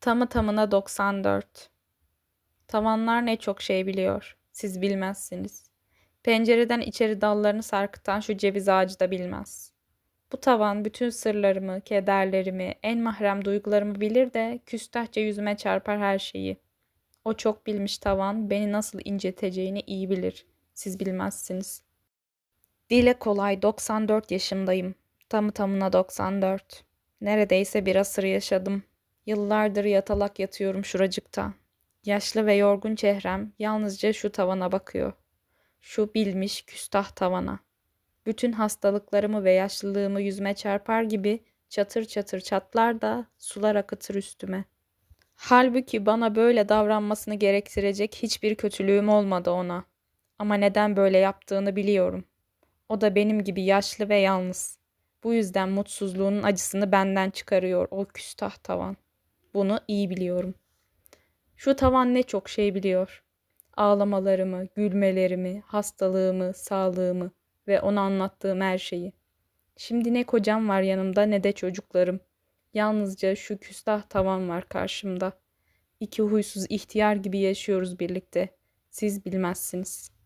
Tamı tamına 94. Tavanlar ne çok şey biliyor. Siz bilmezsiniz. Pencereden içeri dallarını sarkıtan şu ceviz ağacı da bilmez. Bu tavan bütün sırlarımı, kederlerimi, en mahrem duygularımı bilir de küstahça yüzüme çarpar her şeyi. O çok bilmiş tavan beni nasıl inciteceğini iyi bilir. Siz bilmezsiniz. Dile kolay 94 yaşındayım. Tamı tamına 94. Neredeyse bir asır yaşadım. Yıllardır yatalak yatıyorum şuracıkta. Yaşlı ve yorgun çehrem yalnızca şu tavana bakıyor. Şu bilmiş küstah tavana. Bütün hastalıklarımı ve yaşlılığımı yüzüme çarpar gibi çatır çatır çatlar da sular akıtır üstüme. Halbuki bana böyle davranmasını gerektirecek hiçbir kötülüğüm olmadı ona. Ama neden böyle yaptığını biliyorum. O da benim gibi yaşlı ve yalnız. Bu yüzden mutsuzluğunun acısını benden çıkarıyor o küstah tavan. Bunu iyi biliyorum. Şu tavan ne çok şey biliyor. Ağlamalarımı, gülmelerimi, hastalığımı, sağlığımı ve ona anlattığım her şeyi. Şimdi ne kocam var yanımda ne de çocuklarım. Yalnızca şu küstah tavan var karşımda. İki huysuz ihtiyar gibi yaşıyoruz birlikte. Siz bilmezsiniz.''